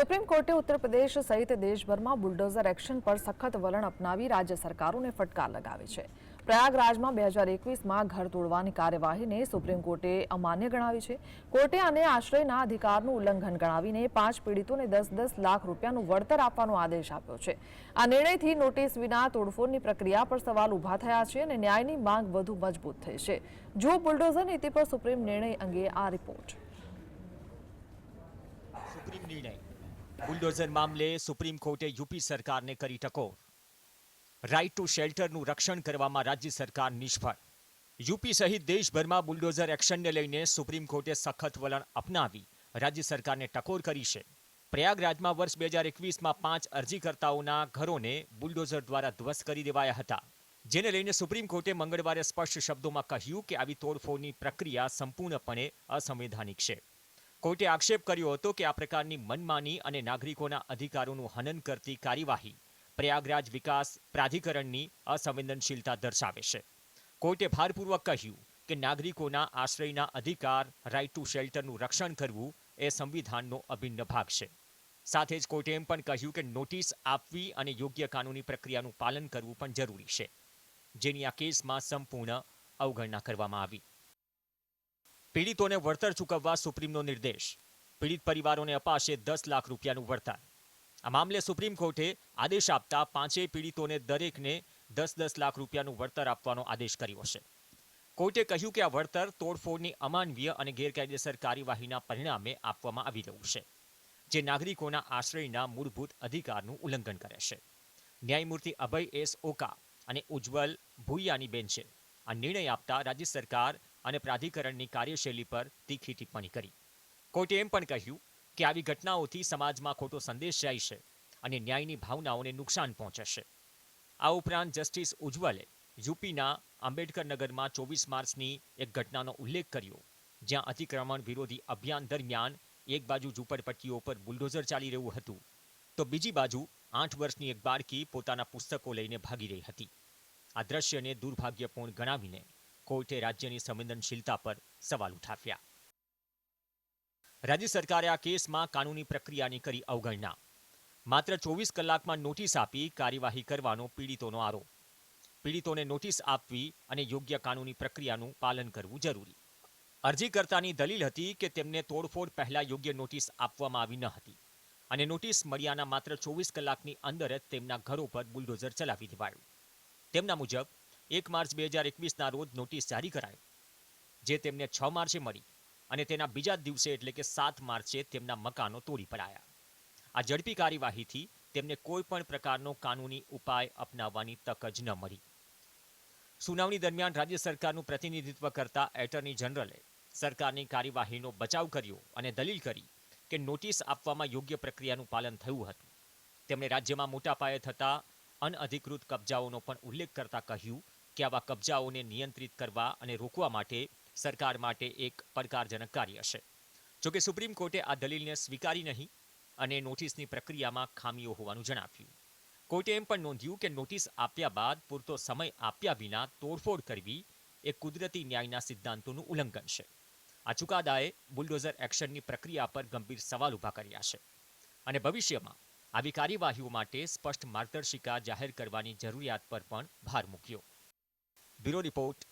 Supreme કોર્ટે ઉત્તર પ્રદેશ સહિત દેશભરમાં બુલડોઝર એક્શન પર સખત વલણ અપનાવી રાજ્ય સરકારોને ફટકાર લગાવી છે. પ્રયાગરાજમાં બે હજાર એકવીસમાં ઘર તોડવાની કાર્યવાહીને સુપ્રીમ કોર્ટે અમાન્ય ગણાવી છે. કોર્ટે આને આશ્રયના અધિકારનું ઉલ્લંઘન ગણાવીને પાંચ પીડિતોને દસ દસ લાખ રૂપિયાનું વળતર આપવાનો આદેશ આપ્યો છે. આ નિર્ણયથી નોટિસ વિના તોડફોડની પ્રક્રિયા પર સવાલ ઊભા થયા છે અને ન્યાયની માંગ વધુ મજબૂત થઈ છે. જો બુલડોઝર નીતિ પર સુપ્રીમ નિર્ણય અંગે આ રિપોર્ટ. સુપ્રીમ નિર્ણય. બુલડોઝર મામલે સુપ્રીમ કોર્ટે યુપી સરકારને કરી ટકોર. રાઇટ ટુ શેલ્ટરનું રક્ષણ કરવામાં રાજ્ય સરકાર નિષ્ફળ. યુપી સહિત દેશભરમાં બુલડોઝર એક્શનને લઈને સુપ્રીમ કોર્ટે સખત વલણ અપનાવી રાજ્ય સરકારને ટકોર કરી છે. પ્રયાગરાજમાં વર્ષ બે હજાર એકવીસમાં પાંચ અરજીકર્તાઓના ઘરોને બુલડોઝર દ્વારા ધ્વસ્ત કરી દેવાયા હતા. જેને લઈને સુપ્રીમ કોર્ટે મંગળવારે સ્પષ્ટ શબ્દોમાં કહ્યું કે આવી તોડફોડની પ્રક્રિયા સંપૂર્ણપણે અસંવૈધાનિક છે. કોર્ટે આક્ષેપ કર્યો હતો કે આ પ્રકારની મનમાની અને નાગરિકોના અધિકારોનું હનન કરતી કાર્યવાહી પ્રયાગરાજ વિકાસ પ્રાધિકરણની અસંવેદનશીલતા દર્શાવે છે. કોર્ટે ભારપૂર્વક કહ્યું કે નાગરિકોના આશ્રયના અધિકાર રાઇટ ટુ શેલ્ટરનું રક્ષણ કરવું એ સંવિધાનનો અભિન્ન ભાગ છે. સાથે જ કોર્ટે એમ પણ કહ્યું કે નોટિસ આપવી અને યોગ્ય કાનૂની પ્રક્રિયાનું પાલન કરવું પણ જરૂરી છે. જેની આ કેસમાં સંપૂર્ણ અવગણના કરવામાં આવી. પીડિતોને વળતર ચૂકવવા સુપ્રીમનો નિર્દેશ. પીડિત પરિવારોને અપાશે દસ લાખ રૂપિયાનું વળતર. આ મામલે સુપ્રીમ કોર્ટે આદેશ આપતા પાંચેય પીડિતોને દરેકને દસ દસ લાખ રૂપિયાનું વળતર આપવાનો આદેશ કર્યો છે. કોર્ટે કહ્યું કે આ વળતર તોડફોડની અમાનવીય અને ગેરકાયદેસર કાર્યવાહીના પરિણામે આપવામાં આવી રહ્યું છે, જે નાગરિકોના આશ્રયના મૂળભૂત અધિકારનું ઉલ્લંઘન કરે છે. ન્યાયમૂર્તિ અભય એસ ઓકા અને ઉજ્જવલ ભૂયાની બેન્ચે આ નિર્ણય આપતા રાજ્ય સરકાર અને પ્રાધિકરણની કાર્યશૈલી પર તીખી ટિપ્પણી કરી. કોર્ટે એમ પણ કહ્યું કે આવી ઘટનાઓથી સમાજમાં ખોટો સંદેશ જાય છે અને ન્યાયની ભાવનાઓને નુકસાન પહોંચે છે આ ઉપરાંત જસ્ટિસ ઉજ્જવલે યુપીના આંબેડકરનગરમાં ચોવીસ માર્ચની એક ઘટનાનો ઉલ્લેખ કર્યો, જ્યાં અતિક્રમણ વિરોધી અભિયાન દરમિયાન એક બાજુ ઝૂંપડપટ્ટીઓ પર બુલડોઝર ચાલી રહ્યું હતું, તો બીજી બાજુ આઠ વર્ષની એક બાળકી પોતાના પુસ્તકો લઈને ભાગી રહી હતી. આ દ્રશ્યને દુર્ભાગ્યપૂર્ણ ગણાવીને કોર્ટે રાજ્યની સંવેદનશીલતા પર સવાલ ઉઠાવ્યા. રાજ્ય સરકારે આ કેસમાં કાનૂની પ્રક્રિયાની કરી અવગણના. માત્ર ચોવીસ કલાકમાં નોટિસ આપી કાર્યવાહી કરવાનો પીડિતોનો આરોપ. પીડિતોને નોટિસ આપવી અને યોગ્ય કાનૂની પ્રક્રિયાનું પાલન કરવું જરૂરી. અરજીકર્તાની દલીલ હતી કે તેમને તોડફોડ પહેલા યોગ્ય નોટિસ આપવામાં આવી ન હતી અને નોટિસ મળ્યાના માત્ર ચોવીસ કલાકની અંદર જ તેમના ઘરો પર બુલડોઝર ચલાવી દેવાયું. તેમના મુજબ એક માર્ચ બે હજાર એકવીસના રોજ નોટિસ જારી કરાઈ જે તેમને છ માર્ચે મળી અને તેના બીજા દિવસે એટલે કે સાત માર્ચે તેમના મકાનો તોડી પડાયા. આ ઝડપી કાર્યવાહીથી તેમને કોઈ પણ પ્રકારનો કાનૂની ઉપાય અપનાવવાની તક જ ન મળી. સુનાવણી દરમિયાન રાજ્ય સરકારનું પ્રતિનિધિત્વ કરતા એટર્ની જનરલે સરકારની કાર્યવાહીનો બચાવ કર્યો અને દલીલ કરી કે નોટિસ આપવામાં યોગ્ય પ્રક્રિયાનું પાલન થયું હતું. તેમણે રાજ્યમાં મોટા પાયે થતા અનઅધિકૃત કબજાઓનો પણ ઉલ્લેખ કરતા કહ્યું કે આવા કબજાઓને નિયંત્રિત કરવા અને રોકવા માટે સરકાર માટે એક પડકારજનક કાર્ય છે જોકે સુપ્રીમ કોર્ટે આ દલીલને સ્વીકારી નહીં અને નોટિસની પ્રક્રિયામાં ખામીઓ હોવાનું જણાવ્યું. કોર્ટે એમ પણ નોંધ્યું કે નોટિસ આપ્યા બાદ પૂરતો સમય આપ્યા વિના તોડફોડ કરવી એ કુદરતી ન્યાયના સિદ્ધાંતોનું ઉલ્લંઘન છે. આ ચુકાદાએ બુલડોઝર એક્શનની પ્રક્રિયા પર ગંભીર સવાલ ઊભા કર્યા છે અને ભવિષ્યમાં આવી કાર્યવાહીઓ માટે સ્પષ્ટ માર્ગદર્શિકા જાહેર કરવાની જરૂરિયાત પર પણ ભાર મૂક્યો. Bureau report